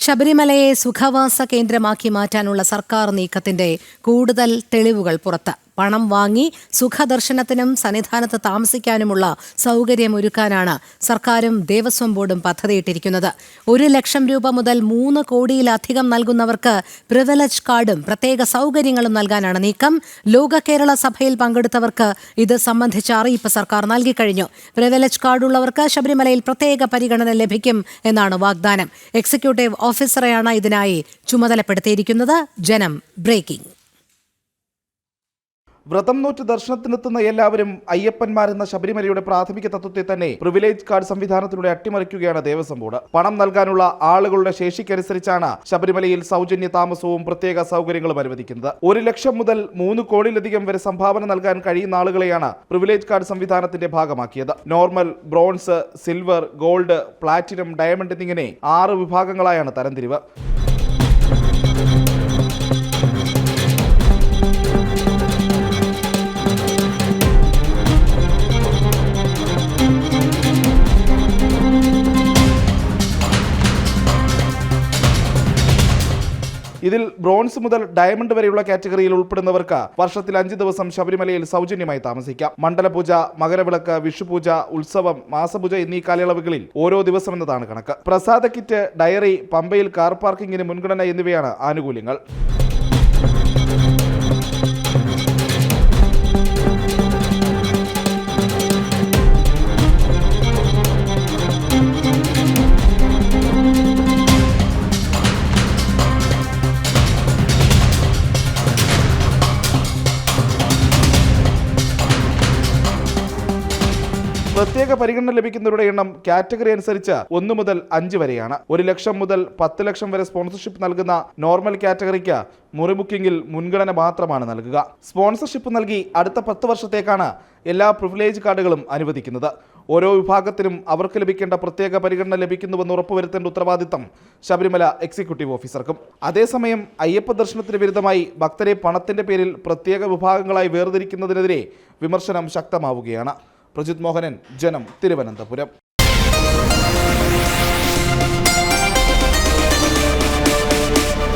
ശബരിമലയെ സുഖവാസ കേന്ദ്രമാക്കി മാറ്റാനുള്ള സർക്കാർ നീക്കത്തിന്റെ കൂടുതൽ തെളിവുകൾ പുറത്ത്. പണം വാങ്ങി സുഖദർശനത്തിനും സന്നിധാനത്ത് താമസിക്കാനുമുള്ള സൗകര്യമൊരുക്കാനാണ് സർക്കാരും ദേവസ്വം ബോർഡും പദ്ധതിയിട്ടിരിക്കുന്നത്. ഒരു ലക്ഷം രൂപ മുതൽ മൂന്ന് കോടിയിലധികം നൽകുന്നവർക്ക് പ്രിവിലേജ് കാർഡും പ്രത്യേക സൗകര്യങ്ങളും നൽകാനാണ് നീക്കം. ലോക കേരള സഭയിൽ പങ്കെടുത്തവർക്ക് ഇത് സംബന്ധിച്ച അറിയിപ്പ് സർക്കാർ നൽകിക്കഴിഞ്ഞു. പ്രിവിലേജ് കാർഡുള്ളവർക്ക് ശബരിമലയിൽ പ്രത്യേക പരിഗണന ലഭിക്കും എന്നാണ് വാഗ്ദാനം. എക്സിക്യൂട്ടീവ് ഓഫീസറെയാണ് ഇതിനായി ചുമതലപ്പെടുത്തിയിരിക്കുന്നത്. ജനം ബ്രേക്കിംഗ്. വ്രതം നോറ്റ് ദർശനത്തിനെത്തുന്ന എല്ലാവരും അയ്യപ്പന്മാരെന്ന ശബരിമലയുടെ പ്രാഥമിക തത്വത്തെ തന്നെ പ്രിവിലേജ് കാർഡ് സംവിധാനത്തിലൂടെ അട്ടിമറിക്കുകയാണ് ദേവസ്വം ബോർഡ്. പണം നൽകാനുള്ള ആളുകളുടെ ശേഷിക്കനുസരിച്ചാണ് ശബരിമലയിൽ സൗജന്യ താമസവും പ്രത്യേക സൗകര്യങ്ങളും അനുവദിക്കുന്നത്. ഒരു ലക്ഷം മുതൽ മൂന്ന് കോടിയിലധികം വരെ സംഭാവന നൽകാൻ കഴിയുന്ന ആളുകളെയാണ് പ്രിവിലേജ് കാർഡ് സംവിധാനത്തിന്റെ ഭാഗമാക്കിയത്. Normal bronze silver gold platinum diamond എന്നിങ്ങനെ ആറ് വിഭാഗങ്ങളായാണ് തരംതിരിവ്. ഇതിൽ ബ്രോൺസ് മുതൽ ഡയമണ്ട് വരെയുള്ള കാറ്റഗറിയിൽ ഉൾപ്പെടുന്നവർക്ക് വർഷത്തിൽ അഞ്ച് ദിവസം ശബരിമലയിൽ സൗജന്യമായി താമസിക്കാം. മണ്ഡലപൂജ മകരവിളക്ക് വിഷുപൂജ ഉത്സവം മാസപൂജ എന്നീ കാലയളവുകളിൽ ഓരോ ദിവസം എന്നതാണ് കണക്ക്. പ്രസാദ കിറ്റ് ഡയറി പമ്പയിൽ കാർ പാർക്കിംഗിന് മുൻഗണന എന്നിവയാണ് ആനുകൂല്യങ്ങൾ. പ്രത്യേക പരിഗണന ലഭിക്കുന്നവരുടെ എണ്ണം കാറ്റഗറി അനുസരിച്ച് ഒന്ന് മുതൽ അഞ്ച് വരെയാണ്. ഒരു ലക്ഷം മുതൽ പത്ത് ലക്ഷം വരെ സ്പോൺസർഷിപ്പ് നൽകുന്ന നോർമൽ കാറ്റഗറിക്ക് മുറി ബുക്കിംഗിൽ മുൻഗണന മാത്രമാണ് നൽകുക. സ്പോൺസർഷിപ്പ് നൽകി അടുത്ത പത്ത് വർഷത്തേക്കാണ് എല്ലാ പ്രിവിലേജ് കാർഡുകളും അനുവദിക്കുന്നത്. ഓരോ വിഭാഗത്തിനും അവർക്ക് ലഭിക്കേണ്ട പ്രത്യേക പരിഗണന ലഭിക്കുന്നുവെന്ന് ഉറപ്പുവരുത്തേണ്ട ഉത്തരവാദിത്തം ശബരിമല എക്സിക്യൂട്ടീവ് ഓഫീസർക്കും. അതേസമയം അയ്യപ്പ ദർശനത്തിന് വിരുദ്ധമായി ഭക്തരെ പണത്തിന്റെ പേരിൽ പ്രത്യേക വിഭാഗങ്ങളായി വേർതിരിക്കുന്നതിനെതിരെ വിമർശനം ശക്തമാവുകയാണ്. പ്രജിത് മോഹനൻ ജനം തിരുവനന്തപുരം.